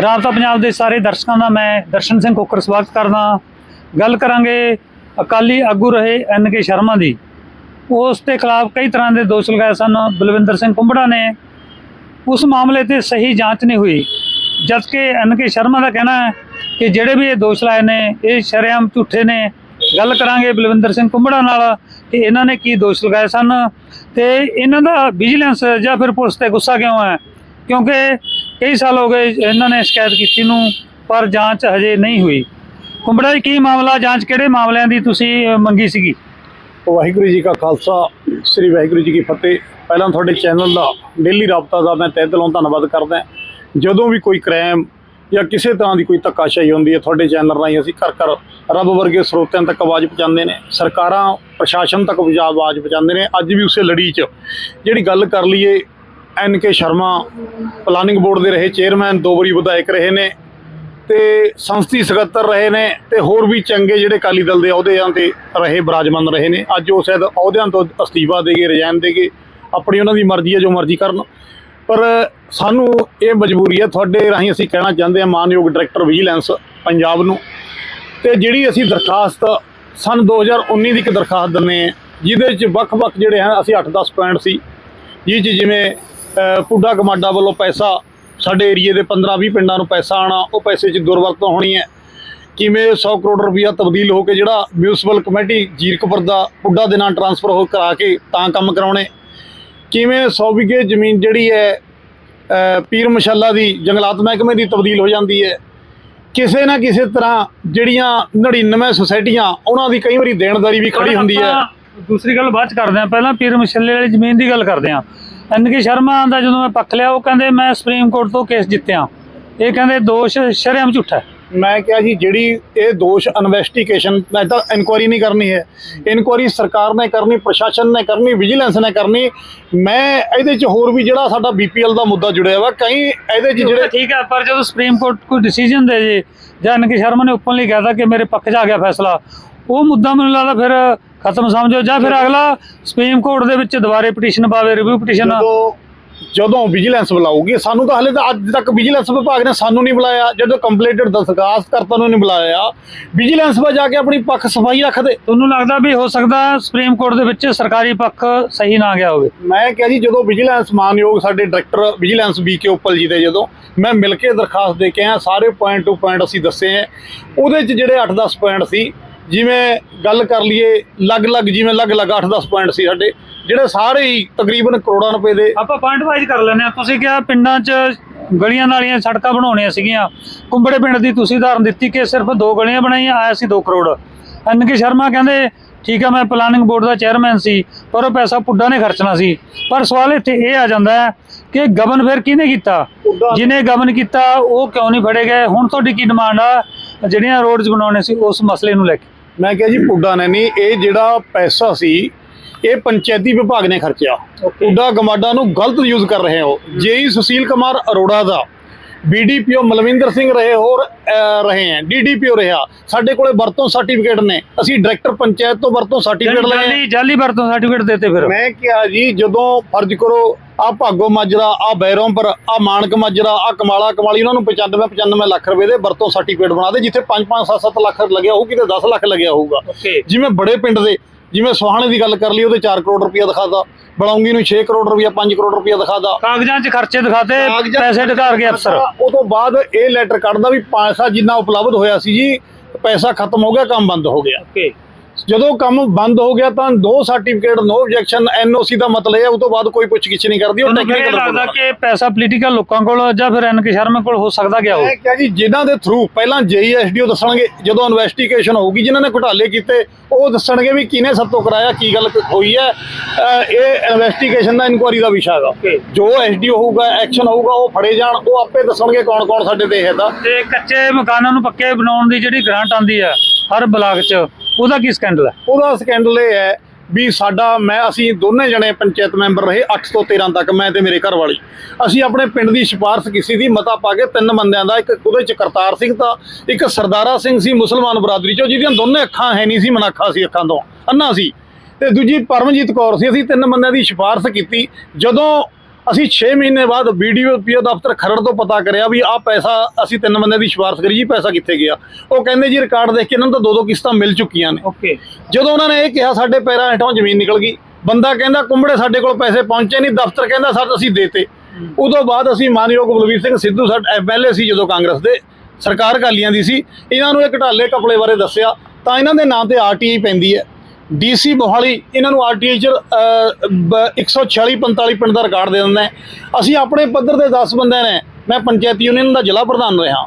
ਰਾਬਤਾ ਪੰਜਾਬ ਦੇ ਸਾਰੇ ਦਰਸ਼ਕਾਂ ਦਾ ਮੈਂ ਦਰਸ਼ਨ ਸਿੰਘ ਕੋਕਰ ਸਵਾਗਤ ਕਰਦਾ ਗੱਲ ਕਰਾਂਗੇ ਅਕਾਲੀ ਆਗੂ ਰਹੇ ਐਨ ਕੇ ਸ਼ਰਮਾ ਦੀ। ਉਸ ਦੇ ਖਿਲਾਫ ਕਈ ਤਰ੍ਹਾਂ ਦੇ ਦੋਸ਼ ਲਗਾਏ ਸਨ। ਬਲਵਿੰਦਰ ਸਿੰਘ ਕੁੰਬੜਾ ਨੇ ਉਸ ਮਾਮਲੇ ਤੇ ਸਹੀ ਜਾਂਚ ਨਹੀਂ ਹੋਈ। ਜਦਕਿ ਐਨ ਕੇ ਸ਼ਰਮਾ ਦਾ ਕਹਿਣਾ ਹੈ ਕਿ ਜਿਹੜੇ ਵੀ ਇਹ ਦੋਸ਼ ਲਾਏ ਨੇ, ਇਹ ਸ਼ਰੇਆਮ ਝੂਠੇ ਨੇ। ਗੱਲ ਕਰਾਂਗੇ ਬਲਵਿੰਦਰ ਸਿੰਘ ਕੁੰਬੜਾ ਨਾਲ ਕਿ ਇਹਨਾਂ ਨੇ ਕੀ ਦੋਸ਼ ਲਗਾਏ ਸਨ ਤੇ ਇਹਨਾਂ ਦਾ ਵਿਜੀਲੈਂਸ ਜਾਂ ਫਿਰ ਪੁਲਿਸ ਤੇ ਗੁੱਸਾ ਕਿਉਂ ਹੈ? ਕਿਉਂਕਿ ਕਈ ਸਾਲ ਹੋ ਗਏ ਇਹਨਾਂ ਨੇ ਸ਼ਿਕਾਇਤ ਕੀਤੀ ਨੂੰ, ਪਰ ਜਾਂਚ ਹਜੇ ਨਹੀਂ ਹੋਈ। ਕੁੰਬੜਾ ਜੀ, ਕੀ ਮਾਮਲਾ, ਜਾਂਚ ਕਿਹੜੇ ਮਾਮਲਿਆਂ ਦੀ ਤੁਸੀਂ ਮੰਗੀ ਸੀਗੀ? ਵਾਹਿਗੁਰੂ ਜੀ ਕਾ ਖਾਲਸਾ, ਸ੍ਰੀ ਵਾਹਿਗੁਰੂ ਜੀ ਕੀ ਫਤਿਹ। ਪਹਿਲਾਂ ਤੁਹਾਡੇ ਚੈਨਲ ਦਾ ਡੇਲੀ ਰਾਬਤਾ ਦਾ ਮੈਂ ਤਹਿ ਦਿਲੋਂ ਧੰਨਵਾਦ ਕਰਦਾ ਜਦੋਂ ਵੀ ਕੋਈ ਕ੍ਰਾਈਮ ਜਾਂ ਕਿਸੇ ਤਰ੍ਹਾਂ ਦੀ ਕੋਈ ਧੱਕਾਸ਼ਾਹੀ ਹੁੰਦੀ ਹੈ, ਤੁਹਾਡੇ ਚੈਨਲ ਰਾਹੀਂ ਅਸੀਂ ਘਰ ਘਰ ਰੱਬ ਵਰਗੇ ਸਰੋਤਿਆਂ ਤੱਕ ਆਵਾਜ਼ ਪਹੁੰਚਾਉਂਦੇ ਨੇ, ਸਰਕਾਰਾਂ, ਪ੍ਰਸ਼ਾਸਨ ਤੱਕ ਆਵਾਜ਼ ਪਹੁੰਚਾਉਂਦੇ ਨੇ। ਅੱਜ ਵੀ ਉਸੇ ਲੜੀ 'ਚ ਜਿਹੜੀ ਗੱਲ ਕਰ ਲਈਏ N K Sharma planning board ਦੇ ਰਹੇ ਚੇਅਰਮੈਨ ਦੋ ਵਾਰੀ ਵਿਧਾਇਕ ਰਹੇ ਨੇ ਤੇ ਸੰਸਦੀ ਸਕੱਤਰ ਰਹੇ ਨੇ ਤੇ ਹੋਰ ਵੀ ਚੰਗੇ ਜਿਹੜੇ ਅਕਾਲੀ ਦਲ ਦੇ ਅਹੁਦਿਆਂ ਤੇ ਰਹੇ, ਬਰਾਜਮਾਨ ਰਹੇ ਨੇ। ਅੱਜ ਉਹ ਸ਼ਾਇਦ ਅਹੁਦਿਆਂ ਤੋਂ ਅਸਤੀਫਾ ਦੇ ਗਏ ਰਿਜ਼ਾਈਨ ਦੇ ਗਏ ਆਪਣੀ ਉਹਨਾਂ ਦੀ ਮਰਜ਼ੀ ਹੈ, ਜੋ ਮਰਜ਼ੀ ਕਰਨ। ਪਰ ਸਾਨੂੰ ਇਹ ਮਜਬੂਰੀ ਹੈ, ਤੁਹਾਡੇ ਰਾਹੀਂ ਅਸੀਂ ਕਹਿਣਾ ਚਾਹੁੰਦੇ ਹਾਂ, ਮਾਨਯੋਗ ਡਾਇਰੈਕਟਰ ਵਿਜੀਲੈਂਸ ਪੰਜਾਬ ਨੂੰ। ਤੇ ਜਿਹੜੀ ਅਸੀਂ ਦਰਖਾਸਤ ਸਨ 2019 ਦੀ ਇੱਕ ਦਰਖਾਸਤ ਦਿੰਦੇ ਹਾਂ, ਜਿਹਦੇ ਵਿੱਚ ਵੱਖ-ਵੱਖ ਜਿਹੜੇ ਹਨ, ਅਸੀਂ 8-10 ਪੁਆਇੰਟ ਸੀ। ਜਿਹ 'ਚ ਜਿਵੇਂ ਪੁੱਡਾ ਕਮਾਡਾ ਵੱਲੋਂ ਪੈਸਾ ਸਾਡੇ ਏਰੀਏ ਦੇ 15-20 ਪਿੰਡਾਂ ਨੂੰ ਪੈਸਾ ਆਣਾ ਉਹ ਪੈਸੇ 'ਚ ਦੁਰਵਰਤੋਂ ਹੋਣੀ ਹੈ। ਕਿਵੇਂ 100 ਕਰੋੜ ਰੁਪਇਆ ਤਬਦੀਲ ਹੋ ਕੇ ਜਿਹੜਾ ਮਿਊਨਿਸਪਲ ਕਮੇਟੀ ਜੀਰਕਪੁਰ ਦਾ ਪੁੱਡਾ ਦੇ ਨਾਂ ਟਰਾਂਸਫਰ ਹੋ ਕਰਾ ਕੇ ਤਾਂ ਕੰਮ ਕਰਾਉਣੇ ਕਿਵੇਂ 100 ਵਿਗੇ ਜ਼ਮੀਨ ਜਿਹੜੀ ਹੈ ਪੀਰ ਮਸ਼ੱਲਾ ਦੀ ਜੰਗਲਾਤ ਮਹਿਕਮੇ ਦੀ ਤਬਦੀਲ ਹੋ ਜਾਂਦੀ ਹੈ। ਕਿਸੇ ਨਾ ਕਿਸੇ ਤਰ੍ਹਾਂ ਜਿਹੜੀਆਂ 99 ਸੁਸਾਇਟੀਆਂ ਉਹਨਾਂ ਦੀ ਕਈ ਵਾਰੀ ਦੇਣਦਾਰੀ ਵੀ ਖੜੀ ਹੁੰਦੀ ਹੈ। ਦੂਸਰੀ ਗੱਲ ਬਾਅਦ ਚ ਕਰਦੇ ਹਾਂ। ਪਹਿਲਾਂ ਪੀਰ ਮਛੱਲੇ ਵਾਲੀ ਜ਼ਮੀਨ ਦੀ ਗੱਲ ਕਰਦੇ ਹਾਂ। ਐਨ ਕੇ ਸ਼ਰਮਾ ਦਾ ਜਦੋਂ ਮੈਂ ਪੱਖ ਲਿਆ ਉਹ ਕਹਿੰਦੇ ਮੈਂ ਸੁਪਰੀਮ ਕੋਰਟ ਤੋਂ ਕੇਸ ਜਿੱਤਿਆ। ਇਹ ਕਹਿੰਦੇ ਦੋਸ਼ ਸ਼ਰੇਆਮ ਝੂਠਾ ਹੈ। ਮੈਂ ਕਿਹਾ ਜੀ ਜਿਹੜੀ ਇਹ ਦੋਸ਼ ਇਨਵੈਸਟੀਗੇਸ਼ਨ ਮੈਂ ਤਾਂ ਇਨਕੁਆਰੀ ਨਹੀਂ ਕਰਨੀ ਹੈ। ਇਨਕੁਆਰੀ ਸਰਕਾਰ ਨੇ ਕਰਨੀ ਪ੍ਰਸ਼ਾਸਨ ਨੇ ਕਰਨੀ ਵਿਜੀਲੈਂਸ ਨੇ ਕਰਨੀ। ਮੈਂ ਇਹਦੇ 'ਚ ਹੋਰ ਵੀ ਜਿਹੜਾ ਸਾਡਾ ਬੀਪੀਐਲ ਦਾ ਮੁੱਦਾ ਜੁੜਿਆ ਵਾ ਕਈ ਇਹਦੇ 'ਚ ਜਿਹੜੇ ਠੀਕ ਹੈ ਪਰ ਜਦੋਂ ਸੁਪਰੀਮ ਕੋਰਟ ਕੋਈ ਡਿਸੀਜਨ ਦੇ ਜੇ ਜਾਂ ਐਨ ਕੇ ਸ਼ਰਮਾ ਨੇ ਓਪਨਲੀ ਕਹਿਤਾ ਕਿ ਮੇਰੇ ਪੱਖ 'ਚ ਆ ਗਿਆ ਫੈਸਲਾ ਉਹ ਮੁੱਦਾ ਮੈਨੂੰ ਲੱਗਦਾ ਫਿਰ ਖਤਮ ਸਮਝੋ ਜਾਂ ਫਿਰ ਅਗਲਾ ਸੁਪਰੀਮ ਕੋਰਟ ਦੇ ਵਿੱਚ ਦੁਬਾਰੇ ਪਟੀਸ਼ਨ ਪਾਵੇ ਰਿਵਿਊ ਪਟੀਸ਼ਨ ਜਦੋਂ ਜਦੋਂ ਵਿਜੀਲੈਂਸ ਬੁਲਾਊਗੀ ਸਾਨੂੰ ਤਾਂ ਹਲੇ ਤਾਂ ਅੱਜ ਤੱਕ ਵਿਜੀਲੈਂਸ ਵਿਭਾਗ ਨੇ ਸਾਨੂੰ ਨਹੀਂ ਬੁਲਾਇਆ। ਜਦੋਂ ਕੰਪਲੀਟਡ ਦਰਖਾਸਤਕਰਤਾ ਨੂੰ ਨਹੀਂ ਬੁਲਾਇਆ। ਵਿਜੀਲੈਂਸ ਵਾ ਜਾ ਕੇ ਆਪਣੀ ਪੱਖ ਸਫ਼ਾਈ ਰੱਖਦੇ ਤੁਹਾਨੂੰ ਲੱਗਦਾ ਵੀ ਹੋ ਸਕਦਾ ਸੁਪਰੀਮ ਕੋਰਟ ਦੇ ਵਿੱਚ ਸਰਕਾਰੀ ਪੱਖ ਸਹੀ ਨਾ ਗਿਆ ਹੋਵੇ? ਮੈਂ ਕਿਹਾ ਜੀ ਜਦੋਂ ਵਿਜੀਲੈਂਸ ਮਾਨਯੋਗ ਸਾਡੇ ਡਾਇਰੈਕਟਰ ਵਿਜੀਲੈਂਸ ਬੀਕੇ ਉੱਪਲ ਜੀ ਦੇ ਜਦੋਂ ਮੈਂ ਮਿਲ ਕੇ ਦਰਖਾਸਤ ਦੇ ਕੇ ਆਇਆ ਸਾਰੇ ਪੁਆਇੰਟ ਟੂ ਪੁਆਇੰਟ ਅਸੀਂ ਦੱਸੇ ਆ ਉਹਦੇ 'ਚ ਜਿਹੜੇ 8-10 ਪੁਆਇੰਟ ਸੀ ਜਿਵੇਂ ਗੱਲ ਕਰ ਲਈਏ ਅਲੱਗ-ਅਲੱਗ ਜਿਵੇਂ ਅਲੱਗ-ਅਲੱਗ 8-10 ਪੁਆਇੰਟ ਸੀ ਸਾਡੇ ਜਿਹੜੇ ਸਾਰੇ ਹੀ ਤਕਰੀਬਨ ਕਰੋੜਾਂ ਰੁਪਏ ਦੇ ਆਪਾਂ ਪੁਆਇੰਟ ਵਾਈਜ਼ ਕਰ ਲੈਂਦੇ ਆ ਤੁਸੀਂ ਕਿਹਾ ਪਿੰਡਾਂ 'ਚ ਗਲੀਆਂ ਨਾਲੀਆਂ ਸੜਕਾਂ ਬਣਾਉਣੀਆਂ ਸੀਗੀਆਂ। ਕੁੰਬੜੇ ਪਿੰਡ ਦੀ ਤੁਸੀਂ ਉਦਾਹਰਨ ਦਿੱਤੀ ਕਿ ਸਿਰਫ ਦੋ ਗਲੀਆਂ ਬਣਾਈਆਂ ਆਇਆ ਸੀ 2 ਕਰੋੜ। ਐਨ ਕੇ ਸ਼ਰਮਾ ਕਹਿੰਦੇ ਠੀਕ ਆ ਮੈਂ ਪਲਾਨਿੰਗ ਬੋਰਡ ਦਾ ਚੇਅਰਮੈਨ ਸੀ ਪਰ ਉਹ ਪੈਸਾ ਪੁੱਡਾ ਨੇ ਖਰਚਣਾ ਸੀ। ਪਰ ਸਵਾਲ ਇੱਥੇ ਇਹ ਆ ਜਾਂਦਾ ਹੈ ਕਿ ਗਵਨ ਫਿਰ ਕਿਹਨੇ ਕੀਤਾ? ਜਿਹਨੇ ਗਵਨ ਕੀਤਾ ਉਹ ਕਿਉਂ ਨਹੀਂ ਫੜੇ ਗਏ? ਹੁਣ ਤੁਹਾਡੀ ਕੀ ਡਿਮਾਂਡ ਆ? ਜਿਹੜੀਆਂ ਰੋਡਸ ਬਣਾਉਣੇ ਸੀ ਉਸ ਮਸਲੇ ਨੂੰ ਲੈ ਕੇ। ਮੈਂ ਕਿਹਾ ਜੀ ਪੁੱਡਾ ਨੇ ਨਹੀਂ ਇਹ ਜਿਹੜਾ ਪੈਸਾ ਸੀ ਇਹ ਪੰਚਾਇਤੀ ਵਿਭਾਗ ਨੇ ਖਰਚਿਆ। ਪੁੱਡਾ ਗਮਾਡਾ ਨੂੰ ਗਲਤ ਯੂਜ਼ ਕਰ ਰਹੇ ਹੋ। ਜੇਈ ਸੁਸ਼ੀਲ ਕੁਮਾਰ ਅਰੋੜਾ ਦਾ ਬੀਡੀਪੀਓ ਮਲਵਿੰਦਰ ਸਿੰਘ ਰਹੇ ਹੋਰ ਰਹੇ ਹੈ ਡੀਡੀਪੀਓ ਰਿਹਾ ਸਾਡੇ ਕੋਲੇ ਵਰਤੋਂ ਸਰਟੀਫਿਕੇਟ ਨੇ। ਅਸੀਂ ਡਾਇਰੈਕਟਰ ਪੰਚਾਇਤ ਤੋਂ ਵਰਤੋਂ ਸਰਟੀਫਿਕੇਟ ਲਏ ਜਾਲੀ ਵਰਤੋਂ ਸਰਟੀਫਿਕੇਟ ਦਿੱਤੇ ਫਿਰ। ਮੈਂ ਕਿਹਾ ਜੀ ਜਦੋਂ ਫਰਜ਼ ਕਰੋ ਆ ਭਾਗੋ ਮਾਜਰਾ ਆ ਬੈਰੋਂਪਰ ਆ ਮਾਨਕ ਮਾਜਰਾ ਆ ਕਮਾਲਾ ਕਮਾਲੀ ਉਹਨਾਂ ਨੂੰ 95 95 ਲੱਖ ਰੁਪਏ ਦੇ ਵਰਤੋਂ ਸਰਟੀਫਿਕੇਟ ਬਣਾ ਦੇ ਜਿੱਥੇ 5 5 7 7 ਲੱਖ ਲੱਗਿਆ ਹੋਊ ਕਿਤੇ 10 ਲੱਖ ਲੱਗਿਆ ਹੋਊਗਾ। ਜਿਵੇਂ ਬੜੇ ਪਿੰਡ ਦੇ ਜਿਵੇਂ ਸੁਹਾਣੇ ਦੀ ਗੱਲ ਕਰ ਲਈ ਉਹਦੇ 4 ਕਰੋੜ ਰੁਪਇਆ ਦਿਖਾਦਾ ਬਲੌਂਗੀ ਨੂੰ 6 ਕਰੋੜ ਰੁਪਇਆ 5 ਕਰੋੜ ਰੁਪਇਆ ਦਿਖਾਦਾ ਕਾਗਜ਼ਾਂ 'ਚ ਖਰਚੇ ਦਿਖਾਤੇ ਪੈਸੇ ਢਕਾਰ ਗਏ ਅਫਸਰ। ਉਹ ਤੋਂ ਬਾਅਦ ਇਹ ਲੈਟਰ ਕੱਢਦਾ ਵੀ ਪੈਸਾ ਜਿੰਨਾ ਉਪਲਬਧ ਹੋਇਆ ਸੀ ਜੀ ਪੈਸਾ ਖਤਮ ਹੋ ਗਿਆ ਕੰਮ ਬੰਦ ਹੋ ਗਿਆ। ਓਕੇ ਜਦੋਂ ਕੰਮ ਬੰਦ ਹੋ ਗਿਆ ਤਾਂ no certificate no objection NOC ਦਾ ਮਤਲਬ ਇਹ ਹੈ ਉਸ ਤੋਂ ਬਾਅਦ ਕੋਈ ਪੁੱਛਗਿੱਛ ਨਹੀਂ ਕਰਦੀ ਉਹ ਟੈਕਨੀਕਲ ਲੱਗਦਾ ਕਿ ਪੈਸਾ ਪੋਲੀਟੀਕਲ ਲੋਕਾਂ ਕੋਲ ਜਾਂ ਫਿਰ ਐਨ ਕੇ ਸ਼ਰਮਾ ਕੋਲ ਹੋ ਸਕਦਾ ਗਿਆ ਹੋ ਮੈਂ ਕਿਹਾ ਜੀ ਜਿਨ੍ਹਾਂ ਦੇ ਥਰੂ ਪਹਿਲਾਂ ਜੇਈਐਸਡੀਓ ਦੱਸਣਗੇ ਜਦੋਂ ਇਨਵੈਸਟੀਗੇਸ਼ਨ ਹੋਊਗੀ ਜਿਨ੍ਹਾਂ ਨੇ ਘੁਟਾਲੇ ਕੀਤੇ ਉਹ ਦੱਸਣਗੇ ਵੀ ਕਿਹਨੇ ਸਭ ਤੋਂ ਕਰਾਇਆ ਕੀ ਗੱਲ ਹੋਈ ਹੈ। ਇਹ ਇਨਵੈਸਟੀਗੇਸ਼ਨ ਦਾ ਇਨਕੁਆਰੀ ਦਾ ਵਿਸ਼ਾ ਹੈਗਾ. ਜੋ ਐਸਡੀਓ ਹੋਊਗਾ ਐਕਸ਼ਨ ਹੋਊਗਾ ਉਹ ਫੜੇ ਜਾਣ ਉਹ ਆਪੇ ਦੱਸਣਗੇ ਕੌਣ ਕੌਣ ਸਾਡੇ ਤੇ ਦਾ ਤੇ। ਕੱਚੇ ਮਕਾਨਾਂ ਨੂੰ ਪੱਕੇ ਬਣਾਉਣ ਦੀ ਜਿਹੜੀ ਗ੍ਰਾਂਟ ਆਂਦੀ ਹੈ ਹਰ ਬਲਾਕ 'ਚ ਉਹਦਾ ਕੀ ਸਕੈਂਡਲ ਹੈ? ਉਹਦਾ ਸਕੈਂਡਲ ਇਹ ਹੈ ਵੀ ਸਾਡਾ, ਮੈਂ, ਅਸੀਂ ਦੋਨੇ ਜਣੇ ਪੰਚਾਇਤ ਮੈਂਬਰ ਰਹੇ 8 ਤੋਂ 13 ਤੱਕ, ਮੈਂ ਤੇ ਮੇਰੇ ਘਰ ਵਾਲੀ। ਅਸੀਂ ਆਪਣੇ ਪਿੰਡ ਦੀ ਸਿਫਾਰਸ਼ ਕੀਤੀ ਸੀ, ਮਤਾ ਪਾ ਕੇ ਤਿੰਨ ਬੰਦਿਆਂ ਦਾ, ਇੱਕ ਉਹਦੇ ਚ ਕਰਤਾਰ ਸਿੰਘ ਤਾਂ ਇੱਕ ਸਰਦਾਰਾ ਸਿੰਘ ਸੀ ਮੁਸਲਮਾਨ ਬਰਾਦਰੀ ਚੋਂ, ਜਿਹਦੀਆਂ ਦੋਨੇ ਅੱਖਾਂ ਹੈ ਨਹੀਂ ਸੀ, ਮਨਾਖਾ ਸੀ ਅੱਖਾਂ ਤੋਂ, ਅੰਨਾ ਸੀ। ਤੇ ਦੂਜੀ ਪਰਮਜੀਤ ਕੌਰ ਸੀ, ਅਸੀਂ ਤਿੰਨ ਬੰਦਿਆਂ ਦੀ ਸਿਫਾਰਸ਼ ਕੀਤੀ। ਜਦੋਂ ਅਸੀਂ 6 ਮਹੀਨੇ ਬਾਅਦ ਵੀਡੀਓ ਪੀਓ ਦਫ਼ਤਰ ਖਰੜ ਤੋਂ ਪਤਾ ਕਰਿਆ ਵੀ ਆਹ ਪੈਸਾ ਅਸੀਂ ਤਿੰਨ ਬੰਦੇ ਦੀ ਸਿਫਾਰਿਸ਼ ਕਰੀ ਜੀ ਪੈਸਾ ਕਿੱਥੇ ਗਿਆ। ਉਹ ਕਹਿੰਦੇ ਜੀ ਰਿਕਾਰਡ ਦੇਖ ਕੇ ਇਹਨਾਂ ਨੂੰ ਤਾਂ ਦੋ ਦੋ ਕਿਸ਼ਤਾਂ ਮਿਲ ਚੁੱਕੀਆਂ ਨੇ। ਓਕੇ। ਜਦੋਂ ਉਹਨਾਂ ਨੇ ਇਹ ਕਿਹਾ ਸਾਡੇ ਪੈਰਾਂ ਹੇਠੋਂ ਜ਼ਮੀਨ ਨਿਕਲ ਗਈ। ਬੰਦਾ ਕਹਿੰਦਾ ਕੁੰਬੜੇ ਸਾਡੇ ਕੋਲ ਪੈਸੇ ਪਹੁੰਚੇ ਨਹੀਂ ਦਫ਼ਤਰ ਕਹਿੰਦਾ ਸਰ ਅਸੀਂ ਦੇਤੇ। ਉਦੋਂ ਬਾਅਦ ਅਸੀਂ ਮਾਨਯੋਗ ਬਲਵੀਰ ਸਿੰਘ ਸਿੱਧੂ ਸਾਡੇ ਐਮਐਲਏ ਸੀ ਜਦੋਂ ਕਾਂਗਰਸ ਦੇ ਸਰਕਾਰ ਕਾਲੀਆਂ ਦੀ ਸੀ ਇਹਨਾਂ ਨੂੰ ਇਹ ਘਟਾਲੇ ਕਪੜੇ ਬਾਰੇ ਦੱਸਿਆ। ਤਾਂ ਇਹਨਾਂ ਦੇ ਨਾਂ ਤੇ ਆਰਟੀਆਈ ਪੈਂਦੀ ਹੈ। ਡੀਸੀ ਮੋਹਾਲੀ ਇਹਨਾਂ ਨੂੰ ਆਰਟੀਆਈ ਚ ਅਹ, ਬ- 146 45 ਪਿੰਡ ਦਾ ਰਿਕਾਰਡ ਦੇ ਦਿੰਦਾ ਅਸੀਂ ਆਪਣੇ ਪੱਧਰ ਦੇ 10 ਬੰਦੇ ਨੇ ਮੈਂ ਪੰਚਾਇਤ ਯੂਨੀਅਨ ਦਾ ਜ਼ਿਲ੍ਹਾ ਪ੍ਰਧਾਨ ਰਿਹਾ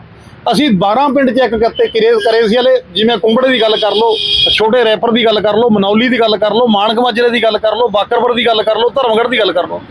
ਅਸੀਂ 12 ਪਿੰਡ ਚੈੱਕ ਕਰਤੇ ਕਰੇ ਕਰੇ ਸੀ ਹਲੇ ਜਿਵੇਂ ਕੁੰਬੜੇ ਦੀ ਗੱਲ ਕਰ ਲਓ ਛੋਟੇ ਰੈਪਰ ਦੀ ਗੱਲ ਕਰ ਲਓ ਮਨੌਲੀ ਦੀ ਗੱਲ ਕਰ ਲਓ ਮਾਨਕ ਮਾਜਰੇ ਦੀ ਗੱਲ ਕਰ ਲਓ ਬਾਕਰਪੁਰ ਦੀ ਗੱਲ ਕਰ ਲਓ ਧਰਮਗੜ੍ਹ ਦੀ ਗੱਲ ਕਰ ਲਓ।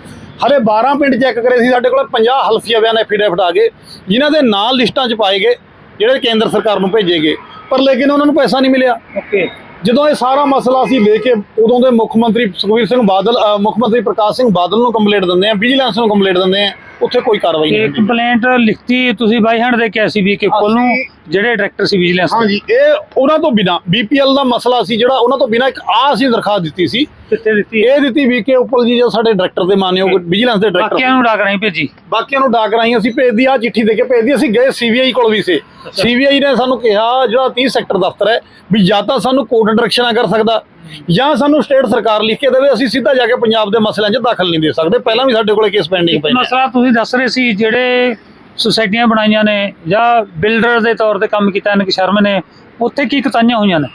ਹਲੇ 12 ਪਿੰਡ ਚੈੱਕ ਕਰੇ ਸੀ ਸਾਡੇ ਕੋਲ 50 ਹਲਫੀਆ ਬਿਆਨ ਐਫੀਡੇਵਿਟ ਆ ਗਏ ਜਿਨ੍ਹਾਂ ਦੇ ਨਾਂ ਲਿਸਟਾਂ 'ਚ ਪਾਏ ਗਏ ਜਿਹੜੇ ਕੇਂਦਰ ਸਰਕਾਰ ਨੂੰ ਭੇਜੇ ਗਏ। ਪਰ ਲੇਕਿਨ ਉਹਨਾਂ ਨੂੰ ਪੈਸਾ ਨਹੀਂ ਮਿਲਿਆ। ਓਕੇ। ਜਦੋਂ ਇਹ ਸਾਰਾ ਮਸਲਾ ਅਸੀਂ ਲੈ ਕੇ ਉਦੋਂ ਦੇ ਮੁੱਖ ਮੰਤਰੀ ਸੁਖਬੀਰ ਸਿੰਘ ਬਾਦਲ ਮੁੱਖ ਮੰਤਰੀ ਪ੍ਰਕਾਸ਼ ਸਿੰਘ ਬਾਦਲ ਨੂੰ ਕੰਪਲੇਂਟ ਦਿੰਦੇ ਆ ਵਿਜੀਲੈਂਸ ਨੂੰ ਕੰਪਲੇਂਟ ਦਿੰਦੇ ਆ ਉੱਥੇ ਕੋਈ ਕਾਰਵਾਈ ਨਹੀਂ ਕੰਪਲੇਂਟ ਲਿਖਤੀ ਤੁਸੀਂ ਬਾਈ ਹੈਂਡ ਦੇ ਕੇ ਸੀ ਵੀ ਕਿ ਅਸੀਂ- ਜਿਹੜੇ ਡਾਇਰੈਕਟਰ ਸੀ ਵਿਜੀਲੈਂਸ ਦੇ। ਹਾਂਜੀ ਇਹ ਉਹਨਾਂ ਤੋਂ ਬਿਨਾ ਬੀਪੀਐਲ ਦਾ ਮਸਲਾ ਸੀ ਜਿਹੜਾ ਉਹਨਾਂ ਤੋਂ ਬਿਨਾ ਇੱਕ ਆ ਅਸੀਂ ਦਰਖਾਸਤ ਦਿੱਤੀ ਸੀ। ਕਿੱਥੇ ਦਿੱਤੀ ਇਹ ਦਿੱਤੀ ਵੀ ਕੇ ਉੱਪਲ ਜੀ ਜੋ ਸਾਡੇ ਡਾਇਰੈਕਟਰ ਦੇ ਮਾਨਯੋਗ ਵਿਜੀਲੈਂਸ ਦੇ ਡਾਇਰੈਕਟਰ। ਬਾਕੀਆਂ ਨੂੰ ਡਾਕ ਭੇਜੀ? ਬਾਕੀਆਂ ਨੂੰ ਡਾਕ ਰਾਹੀਂ ਅਸੀਂ ਭੇਜਦੀ ਆ ਚਿੱਠੀ ਦੇ ਕੇ ਭੇਜਦੀ ਅਸੀਂ ਗਏ ਸੀਬੀਆਈ ਕੋਲ ਵੀ ਸੀ। ਸੀਬੀਆਈ ਨੇ ਸਾਨੂੰ ਕਿਹਾ ਜਿਹੜਾ 30 ਸੈਕਟਰ ਦਫ਼ਤਰ ਹੈ ਵੀ ਜਾਂ ਤਾਂ ਸਾਨੂੰ ਕੋਰਟ ਡਾਇਰੈਕਸ਼ਨਾਂ ਕਰ ਸਕਦਾ ਜਾਂ ਸਾਨੂੰ ਸਟੇਟ ਸਰਕਾਰ ਲਿਖ ਕੇ ਦੇਵੇ ਅਸੀਂ ਸਿੱਧਾ ਜਾ ਕੇ ਪੰਜਾਬ ਦੇ ਮਸਲਿਆਂ 'ਚ ਦਖਲ ਨਹੀਂ ਦੇ ਸਕਦੇ। ਪਹਿਲਾਂ ਵੀ ਸਾਡੇ ਕੋਲੇ ਕੇਸ ਪੈਂਡਿੰਗ ਪਏ ਨੇ। ਮਸਲਾ ਤੁਸੀਂ ਦੱਸ ਰਹੇ ਸੀ ਜਿਹੜੇ ਸੁਸਾਇਟੀਆਂ ਬਣਾਈਆਂ ਨੇ ਜਾਂ ਬਿਲਡਰ ਦੇ ਤੌਰ ਤੇ ਕੰਮ ਕੀਤਾ ਨਕ ਸ਼ਰਮ ਨੇ, ਉੱਥੇ ਕੀ ਕਤਾਈਆਂ ਹੋਈਆਂ ਨੇ?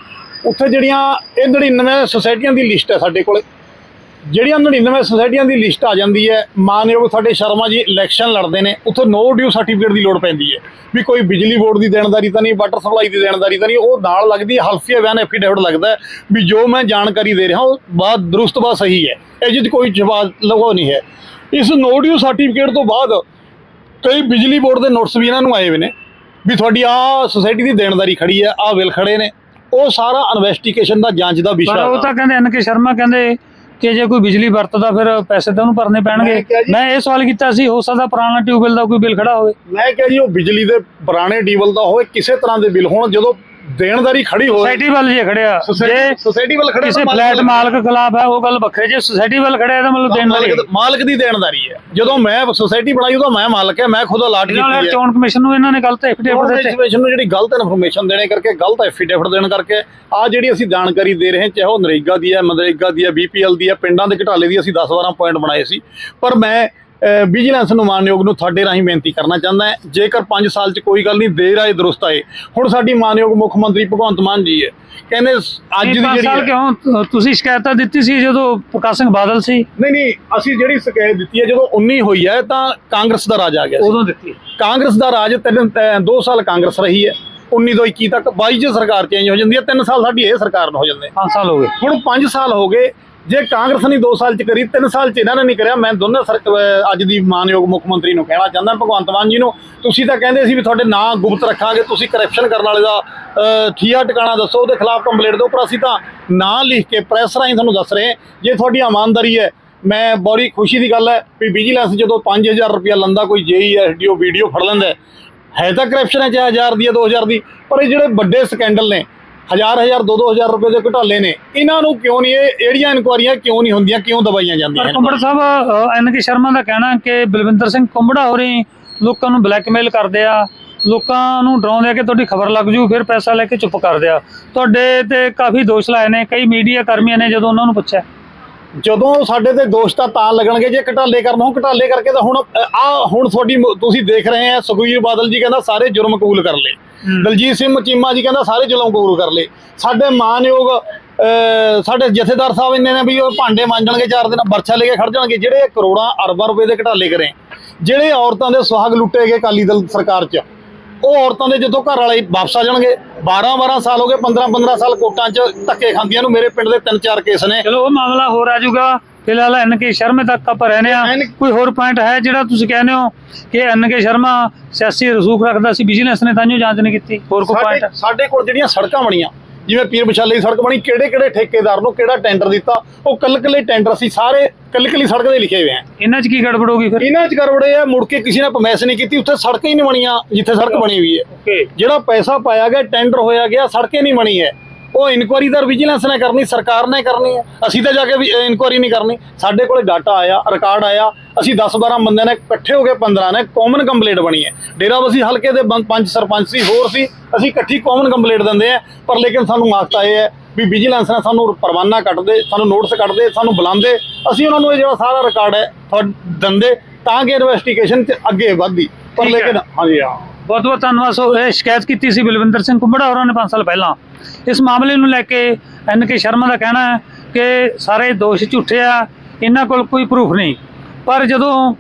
ਉੱਥੇ ਜਿਹੜੀਆਂ ਇਹ 99 ਸੁਸਾਇਟੀਆਂ ਦੀ ਲਿਸਟ ਹੈ ਸਾਡੇ ਕੋਲ। ਜਿਹੜੀਆਂ 99 ਸੁਸਾਇਟੀਆਂ ਦੀ ਲਿਸਟ ਆ ਜਾਂਦੀ ਹੈ, ਮਾਨਯੋਗ ਸਾਡੇ ਸ਼ਰਮਾ ਜੀ ਇਲੈਕਸ਼ਨ ਲੜਦੇ ਨੇ, ਉੱਥੇ ਨੋ ਡਿਊ ਸਰਟੀਫਿਕੇਟ ਦੀ ਲੋੜ ਪੈਂਦੀ ਹੈ। ਵੀ ਕੋਈ ਬਿਜਲੀ ਬੋਰਡ ਦੀ ਦੇਣਦਾਰੀ ਤਾਂ ਨਹੀਂ ਵਾਟਰ ਸਪਲਾਈ ਦੀ ਦੇਣਦਾਰੀ ਤਾਂ ਨਹੀਂ, ਉਹ ਨਾਲ ਲੱਗਦੀ ਹਲਫੀਆ ਬਿਆਨ ਐਫੀਡੇਵਿਟ ਲੱਗਦਾ ਵੀ ਜੋ ਮੈਂ ਜਾਣਕਾਰੀ ਦੇ ਰਿਹਾ, ਉਹ ਬਾਤ ਦਰੁਸਤ ਬਾਤ ਸਹੀ ਹੈ, ਇਹ ਜਿਹਦੇ ਕੋਈ ਜਵਾਬ ਲਗੋ ਨਹੀਂ ਹੈ। ਇਸ ਨੋ ਡਿਊ ਸਰਟੀਫਿਕੇਟ ਤੋਂ ਬਾਅਦ ਕਈ ਬਿਜਲੀ ਬੋਰਡ ਦੇ ਨੋਟਿਸ ਵੀ ਇਹਨਾਂ ਨੂੰ ਆਏ ਹੋਏ ਨੇ ਵੀ ਤੁਹਾਡੀ ਆ ਸੁਸਾਇਟੀ ਦੀ ਦੇਣਦਾਰੀ ਖੜੀ ਹੈ ਆ ਬਿੱਲ ਖੜੇ ਨੇ। ਉਹ ਸਾਰਾ ਇਨਵੈਸਟੀਗੇਸ਼ਨ ਦਾ ਜਾਂਚ ਦਾ ਵਿਸ਼ਾ ਪਰ ਉਹ ਤਾਂ ਕਹਿੰਦੇ ਐਨ ਕੇ ਸ਼ਰਮਾ ਕਹਿੰਦੇ ਕਿ ਜੇ ਕੋਈ ਬਿਜਲੀ ਵਰਤਦਾ ਫਿਰ ਪੈਸੇ ਤਾਂ ਉਹਨੂੰ ਭਰਨੇ ਪੈਣਗੇ। ਮੈਂ ਇਹ ਸਵਾਲ ਕੀਤਾ ਸੀ ਹੋ ਸਕਦਾ ਪੁਰਾਣਾ ਟਿਊਬਵੈਲ ਦਾ ਕੋਈ ਬਿੱਲ ਖੜਾ ਹੋਵੇ। ਮੈਂ ਕਿਹਾ ਜੀ ਉਹ ਬਿਜਲੀ ਦੇ ਪੁਰਾਣੇ ਡੀਵਲ ਦਾ ਹੋਵੇ ਕਿਸੇ ਤਰ੍ਹਾਂ ਦੇ ਬਿੱਲ ਹੋਣ ਜਦੋਂ ਦੇਣਦਾਰੀ ਖੜੀ ਹੋਵੇ ਸੁਸਾਇਟੀ ਵੱਲ ਜੇ ਖੜਿਆ। ਜੇ ਸੁਸਾਇਟੀ ਵੱਲ ਖੜੇ ਕਿਸੇ ਫਲੈਟ ਮਾਲਕ ਖਿਲਾਫ ਹੈ ਉਹ ਗੱਲ ਵੱਖਰੇ। ਜੇ ਸੁਸਾਇਟੀ ਵੱਲ ਖੜਿਆ ਤਾਂ ਮਤਲਬ ਦੇਣ ਵਾਲੀ ਮਾਲਕ ਦੀ ਦੇਣਦਾਰੀ ਹੈ। ਜਦੋਂ ਮੈਂ ਸੁਸਾਇਟੀ ਬਣਾਈ ਉਦੋਂ ਮੈਂ ਮਾਲਕ ਹੈ ਮੈਂ ਖੁਦ ਅਲਾਟ ਕੀਤੀ ਹੈ। ਚੋਣ ਕਮਿਸ਼ਨ ਨੂੰ ਇਹਨਾਂ ਨੇ ਗਲਤ ਐਫੀਡੇਵਿਟ ਦਿੱਤੇ। ਇਨਫੋਰਮੇਸ਼ਨ ਨੂੰ ਜਿਹੜੀ ਗਲਤ ਇਨਫੋਰਮੇਸ਼ਨ ਦੇਣੇ ਕਰਕੇ ਗਲਤ ਐਫੀਡੇਵਿਟ ਦੇਣ ਕਰਕੇ ਆ ਜਿਹੜੀ ਅਸੀਂ ਜਾਣਕਾਰੀ ਦੇ ਰਹੇ ਹਾਂ ਚਾਹੇ ਉਹ ਨਰੇਗਾ ਦੀ ਹੈ ਮਨਰੇਗਾ ਦੀ ਹੈ ਬੀਪੀਐਲ ਦੀ ਹੈ ਪਿੰਡਾਂ ਦੇ ਘਟਾਲੇ ਦੀ ਅਸੀਂ 10-12 ਪੁਆਇੰਟ ਬਣਾਏ ਸੀ। ਪਰ ਮੈਂ ਵਿਜੀਲੈਂਸ ਨੂੰ ਮਾਨਯੋਗ ਨੂੰ ਤੁਹਾਡੇ ਰਾਹੀਂ ਬੇਨਤੀ ਕਰਨਾ ਚਾਹੁੰਦਾ ਹਾਂ। ਜੇਕਰ 5 ਸਾਲ 'ਚ ਕੋਈ ਗੱਲ ਨਹੀਂ ਦੇਰ ਆਏ ਦਰੁਸਤ ਆਏ ਹੁਣ ਸਾਡੀ ਮਾਨਯੋਗ ਮੁੱਖ ਮੰਤਰੀ ਭਗਵੰਤ ਮਾਨ ਜੀ ਹੈ। ਕਹਿੰਦੇ ਅੱਜ ਦੀ ਜਿਹੜੀ ਸਾਲ ਕਿਉਂ? ਤੁਸੀਂ ਸ਼ਿਕਾਇਤਾਂ ਦਿੱਤੀ ਸੀ ਜਦੋਂ ਪ੍ਰਕਾਸ਼ ਸਿੰਘ ਬਾਦਲ ਸੀ। ਨਹੀਂ ਨਹੀਂ ਅਸੀਂ ਜਿਹੜੀ ਸ਼ਿਕਾਇਤ ਦਿੱਤੀ ਹੈ ਜਦੋਂ 19 ਹੋਈ ਹੈ ਤਾਂ ਕਾਂਗਰਸ ਦਾ ਰਾਜ ਆ ਗਿਆ ਉਦੋਂ ਦਿੱਤੀ ਕਾਂਗਰਸ ਦਾ ਰਾਜ ਤਿੰਨ 2 ਸਾਲ ਕਾਂਗਰਸ ਰਹੀ ਹੈ। 19 ਤੋਂ 21 ਤੱਕ 22 ਚ ਸਰਕਾਰ ਚੇਂਜ ਹੋ ਜਾਂਦੀ ਹੈ 3 ਸਾਲ ਸਾਡੀ ਇਹ ਸਰਕਾਰ ਨੂੰ ਹੋ ਜਾਂਦੇ 5 ਸਾਲ ਹੋ ਗਏ। ਹੁਣ 5 ਸਾਲ ਹੋ ਗਏ ਜੇ ਕਾਂਗਰਸ ਨੇ 2 ਸਾਲ ਚ ਕਰੀ 3 ਸਾਲ ਚ ਇਹਨਾਂ ਨੇ ਨਹੀਂ ਕਰਿਆ ਮੈਂ ਦੋਨੇ ਸਰ- ਅੱਜ ਦੀ ਮਾਨਯੋਗ ਮੁੱਖ ਮੰਤਰੀ ਨੂੰ ਕਹਿਣਾ ਚਾਹੁੰਦਾ ਭਗਵੰਤ ਮਾਨ ਜੀ ਨੂੰ। ਤੁਸੀਂ ਤਾਂ ਕਹਿੰਦੇ ਸੀ ਵੀ ਤੁਹਾਡੇ ਨਾਂ ਗੁਪਤ ਰੱਖਾਂਗੇ ਤੁਸੀਂ ਕਰਪਸ਼ਨ ਕਰਨ ਵਾਲੇ ਦਾ ਠੀਆ ਟਿਕਾਣਾ ਦੱਸੋ ਉਹਦੇ ਖਿਲਾਫ ਕੰਪਲੇਂਟ ਦਿਓ ਪਰ ਅਸੀਂ ਤਾਂ ਨਾਂ ਲਿਖ ਕੇ ਪ੍ਰੈਸ ਰਾਹੀਂ ਤੁਹਾਨੂੰ ਦੱਸ ਰਹੇ ਜੇ ਤੁਹਾਡੀ ਇਮਾਨਦਾਰੀ ਹੈ ਮੈਂ ਬੜੀ ਖੁਸ਼ੀ ਦੀ ਗੱਲ ਹੈ ਵੀ ਵਿਜੀਲੈਂਸ ਜਦੋਂ 5000 ਰੁਪਇਆ ਲੰਦਾ ਕੋਈ ਜੇਈ ਐਸਡੀਓ ਵੀਡੀਓ ਫੜ ਲੈਂਦਾ ਹੈ, ਤਾਂ ਕਰਪਸ਼ਨ ਹੈ ਚਾਹੇ 1000 ਦੀ ਹੈ 2000 ਦੀ ਪਰ ਇਹ ਜਿਹੜੇ ਵੱਡੇ ਸਕੈਂਡਲ ਨੇ ਹਜ਼ਾਰ ਹਜ਼ਾਰ ਦੋ ਦੋ ਹਜ਼ਾਰ ਰੁਪਏ ਦੇ ਘਟਾਲੇ ਨੇ। ਇਹਨਾਂ ਨੂੰ ਕਿਉਂ ਨਹੀਂ ਇਹ ਏੜੀਆਂ ਇਨਕੁਆਰੀਆਂ ਕਿਉਂ ਨਹੀਂ ਹੁੰਦੀਆਂ, ਕਿਉਂ ਦਬਾਈਆਂ ਜਾਂਦੀਆਂ ਪਰ ਕੁੰਬੜ ਸਾਹਿਬ ਐਨ ਕੇ ਸ਼ਰਮਾ ਦਾ ਕਹਿਣਾ ਕਿ ਬਲਵਿੰਦਰ ਸਿੰਘ ਕੁੰਬੜਾ ਹੋਰੀ ਲੋਕਾਂ ਨੂੰ ਬਲੈਕਮੇਲ ਕਰਦੇ ਆ, ਲੋਕਾਂ ਨੂੰ ਡਰਾਉਂਦੇ ਆ ਕਿ ਤੁਹਾਡੀ ਖਬਰ ਲੱਗ ਜੂ, ਫਿਰ ਪੈਸਾ ਲੈ ਕੇ ਚੁੱਪ ਕਰਦੇ ਆ ਤੁਹਾਡੇ ਤੇ ਕਾਫੀ ਦੋਸ਼ ਲਾਏ ਨੇ, ਕਈ ਮੀਡੀਆ ਕਰਮੀਆਂ ਨੇ ਜਦੋਂ ਉਹਨਾਂ ਨੂੰ ਪੁੱਛਿਆ। ਜਦੋਂ ਸਾਡੇ ਤੇ ਦੋਸ਼ ਤਾਂ ਤਾਂ ਲੱਗਣਗੇ ਜੇ ਘਟਾਲੇ ਕਰਨ ਹੋ ਘਟਾਲੇ ਕਰਕੇ ਤਾਂ ਹੁਣ ਆ ਹੁਣ ਤੁਹਾਡੀ ਤੁਸੀਂ ਦੇਖ ਰਹੇ ਆ ਸੁਖਬੀਰ ਬਾਦਲ ਜੀ ਕਹਿੰਦਾ ਸਾਰੇ ਜੁਰਮ ਕਬੂਲ ਕਰ ਲਏ। ਦਲਜੀਤ ਸਿੰਘ ਚੀਮਾ ਜੀ ਕਹਿੰਦਾ ਸਾਰੇ ਜ਼ੁਲਮ ਕਬੂਲ ਕਰ ਲਏ। ਸਾਡੇ ਮਾਨਯੋਗ ਸਾਡੇ ਜਥੇਦਾਰ ਸਾਹਿਬ ਇੰਨੇ ਨੇ ਵੀ ਉਹ ਭਾਂਡੇ ਮਾਂਜਣਗੇ ਚਾਰ ਦਿਨ ਬਰਛਾ ਲੈ ਕੇ ਖੜ ਜਾਣਗੇ ਜਿਹੜੇ ਕਰੋੜਾਂ ਅਰਬਾਂ ਰੁਪਏ ਦੇ ਘਟਾਲੇ ਕਰੇ। ਜਿਹੜੇ ਔਰਤਾਂ ਦੇ ਸੁਹਾਗ ਲੁੱਟੇ ਗਏ ਅਕਾਲੀ ਦਲ ਸਰਕਾਰ 'ਚ। ਉਹ ਔਰਤਾਂ ਦੇ ਜਦੋਂ ਘਰ ਵਾਲੇ ਵਾਪਸ ਆ ਜਾਣਗੇ 12 12 ਸਾਲ ਹੋ ਗਏ 15 15 ਸਾਲ ਕੋਟਾਂ 'ਚ ਧੱਕੇ ਖਾਂਦੀਆਂ ਨੂੰ ਮੇਰੇ ਪਿੰਡ ਦੇ ਤਿੰਨ ਚਾਰ ਕੇਸ ਨੇ। ਚਲੋ ਉਹ ਮਾਮਲਾ ਹੋਰ ਆ ਜਾਊਗਾ। ਫਿਲਹਾਲ ਐਨ ਕੇ ਸ਼ਰਮੇ ਤੱਕ ਆਪਾਂ ਰਹਿੰਦੇ ਆ ਕੋਈ ਹੋਰ ਪੁਆਇੰਟ ਹੈ ਜਿਹੜਾ ਤੁਸੀਂ ਕਹਿੰਦੇ ਹੋ ਕਿ ਐਨ ਕੇ ਸ਼ਰਮਾ ਸਿਆਸੀ ਰਸੂਖ ਰੱਖਦਾ ਸੀ ਬਿਜ਼ਨਸ ਨੇ ਤਾਂ ਜਾਂਚ ਨਹੀਂ ਕੀਤੀ? ਹੋਰ ਕੋਈ ਪੁਆਇੰਟ ਸਾਡੇ ਕੋਲ ਜਿਹੜੀਆਂ ਸੜਕਾਂ ਬਣੀਆਂ ਜਿਵੇਂ ਪੀਰ ਵਿਸ਼ਾਲੇ ਦੀ ਸੜਕ ਬਣੀ ਕਿਹੜੇ ਕਿਹੜੇ ਠੇਕੇਦਾਰ ਨੂੰ ਕਿਹੜਾ ਟੈਂਡਰ ਦਿੱਤਾ ਉਹ ਕੱਲ ਕੱਲੇ ਟੈਂਡਰ ਸੀ ਸਾਰੇ ਕੱਲ ਕੱਲੀ ਸੜਕ ਦੇ ਲਿਖੇ ਹੋਏ ਆ। ਇਹਨਾਂ 'ਚ ਕੀ ਗੜਬੜ ਹੋ ਗਈ ਫਿਰ? ਇਹਨਾਂ ਚ ਕਰਵੜੇ ਆ ਮੁੜ ਕੇ ਕਿਸੇ ਨੇ ਪਮੈਸ ਨਹੀਂ ਕੀਤੀ ਉੱਥੇ ਸੜਕਾਂ ਹੀ ਨਹੀਂ ਬਣੀਆਂ ਜਿੱਥੇ ਸੜਕ ਬਣੀ ਹੋਈ ਹੈ। ਜਿਹੜਾ ਪੈਸਾ ਪਾਇਆ ਗਿਆ ਟੈਂਡਰ ਹੋਇਆ ਗਿਆ ਸੜਕੇ ਨਹੀਂ ਬਣੀ ਹੈ। ਉਹ ਇਨਕੁਆਰੀ ਤਾਂ ਵਿਜੀਲੈਂਸ ਨੇ ਕਰਨੀ ਸਰਕਾਰ ਨੇ ਕਰਨੀ ਹੈ। ਅਸੀਂ ਤਾਂ ਜਾ ਕੇ ਵੀ ਇਨਕੁਆਰੀ ਨਹੀਂ ਕਰਨੀ। ਸਾਡੇ ਕੋਲੇ ਡਾਟਾ ਆਇਆ ਰਿਕਾਰਡ ਆਇਆ। ਅਸੀਂ 10 12 ਬੰਦਿਆਂ ਨੇ ਇਕੱਠੇ ਹੋ ਕੇ 15 ਨੇ ਕਾਮਨ ਕੰਪਲੇਂਟ ਬਣੀ ਹੈ। ਡੇਰਾਬੱਸੀ ਹਲਕੇ ਦੇ ਪੰਜ ਸਰਪੰਚ ਸੀ ਹੋਰ ਸੀ। ਅਸੀਂ ਇਕੱਠੀ ਕਾਮਨ ਕੰਪਲੇਂਟ ਦਿੰਦੇ ਆ ਪਰ ਲੇਕਿਨ ਸਾਨੂੰ ਆਖਤਾ ਇਹ ਹੈ ਵੀ ਵਿਜੀਲੈਂਸ ਨੇ ਸਾਨੂੰ ਪਰਵਾਨਾ ਕੱਟਦੇ ਸਾਨੂੰ ਨੋਟਿਸ ਕੱਟਦੇ ਸਾਨੂੰ ਬੁਲਾਉਂਦੇ। ਅਸੀਂ ਉਹਨਾਂ ਨੂੰ ਇਹ ਜਿਹੜਾ ਸਾਰਾ ਰਿਕਾਰਡ ਹੈ ਦਿੰਦੇ ਤਾਂ ਕਿ ਇਨਵੈਸਟੀਗੇਸ਼ਨ ਚ ਅੱਗੇ ਵਧਦੀ। ਪਰ। ਲੇਕਿਨ ਹਾਂਜੀ ਹਾਂ। ਬਹੁਤ ਬਹੁਤ ਧੰਨਵਾਦ। ਸੋ ਇਹ ਸ਼ਿਕਾਇਤ ਕੀਤੀ ਸੀ ਬਲਵਿੰਦਰ ਸਿੰਘ ਕੁੰਬੜਾ ਹੋਰਾਂ ਨੇ 5 ਸਾਲ ਪਹਿਲਾਂ। ਇਸ ਮਾਮਲੇ ਨੂੰ ਲੈ ਕੇ ਐਨ ਕੇ ਸ਼ਰਮਾ ਦਾ ਕਹਿਣਾ ਹੈ ਕਿ ਸਾਰੇ ਦੋਸ਼ ਝੂਠੇ ਆ, ਇਹਨਾਂ ਕੋਲ ਕੋਈ ਪ੍ਰੂਫ ਨਹੀਂ। ਪਰ ਜਦੋਂ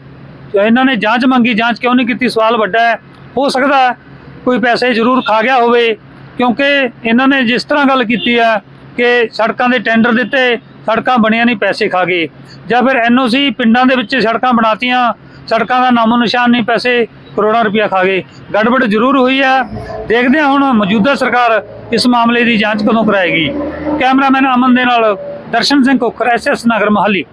ਇਹਨਾਂ ਨੇ ਜਾਂਚ ਮੰਗੀ, ਜਾਂਚ ਕਿਉਂ ਨਹੀਂ ਕੀਤੀ? ਸਵਾਲ ਵੱਡਾ ਹੈ। ਹੋ ਸਕਦਾ ਕੋਈ ਪੈਸੇ ਜ਼ਰੂਰ ਖਾ ਗਿਆ ਹੋਵੇ, ਕਿਉਂਕਿ ਇਹਨਾਂ ਨੇ ਜਿਸ ਤਰ੍ਹਾਂ ਗੱਲ ਕੀਤੀ ਆ ਕਿ ਸੜਕਾਂ ਦੇ ਟੈਂਡਰ ਦਿੱਤੇ, ਸੜਕਾਂ ਬਣੀਆਂ ਨਹੀਂ, ਪੈਸੇ ਖਾ ਗਏ। ਜਾਂ ਫਿਰ ਐਨਓਸੀ ਪਿੰਡਾਂ ਦੇ ਵਿੱਚ ਸੜਕਾਂ ਬਣਾਤੀਆਂ, ਸੜਕਾਂ ਦਾ ਨਾਮੋ ਨਿਸ਼ਾਨ ਨਹੀਂ, ਪੈਸੇ ਕਰੋੜਾਂ ਰੁਪਇਆ ਖਾ ਗਏ। ਗੜਬੜ ਜ਼ਰੂਰ ਹੋਈ ਆ। ਦੇਖਦੇ ਹਾਂ ਹੁਣ ਮੌਜੂਦਾ ਸਰਕਾਰ ਇਸ ਮਾਮਲੇ ਦੀ ਜਾਂਚ ਕਦੋਂ ਕਰਾਏਗੀ। ਕੈਮਰਾਮੈਨ ਅਮਨ ਦੇ ਨਾਲ ਦਰਸ਼ਨ ਸਿੰਘ ਕੋਖਰ ਐਸਐਸ ਨਗਰ ਮਹਾਲੀ।